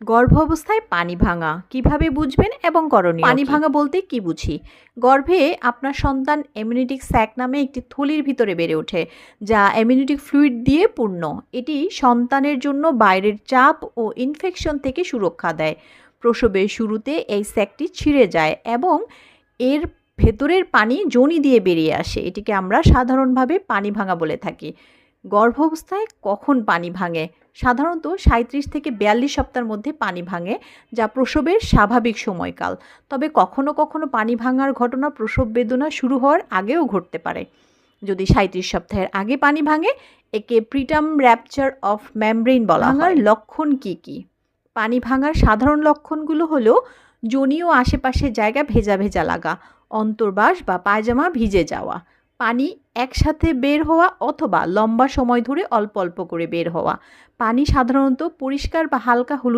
গর্ভ অবস্থায় পানি ভাঙা। কীভাবে বুঝবেন এবং করণীয় পানি ভাঙা বলতে কি বুঝি? গর্ভে আপনার সন্তান এমিউনিটিক স্যাক নামে একটি থলির ভিতরে বেড়ে ওঠে যা এমিউনিটিক ফ্লুইড দিয়ে পূর্ণ। এটি সন্তানের জন্য বাইরের চাপ ও ইনফেকশন থেকে সুরক্ষা দেয়। প্রসবের শুরুতে এই স্যাকটি ছিঁড়ে যায় এবং এর ভেতরের পানি জনি দিয়ে বেরিয়ে আসে। এটিকে আমরা সাধারণভাবে পানি ভাঙা বলে থাকি। গর্ভাবস্থায় কখন পানি ভাঙে? সাধারণত সাঁত্রিশ থেকে বিয়াল্লিশ সপ্তাহের মধ্যে পানি ভাঙে যা প্রসবের স্বাভাবিক সময়কাল। তবে কখনো কখনো পানি ভাঙার ঘটনা প্রসব বেদনা শুরু হওয়ার আগেও ঘটতে পারে। যদি সাঁত্রিশ সপ্তাহের আগে পানি ভাঙে একে প্রিটাম র্যাপচার অফ মেমব্রেন বলা ভাঙার লক্ষণ কি কি? পানি ভাঙার সাধারণ লক্ষণগুলো হলো জনি ও আশেপাশের জায়গা ভেজা ভেজা লাগা অন্তর্বাস বা পায়জামা ভিজে যাওয়া পানি একসাথে বের হওয়া অথবা লম্বা সময় ধরে অল্প অল্প করে বের হওয়া। পানি সাধারণত পরিষ্কার বা হালকা হলুদ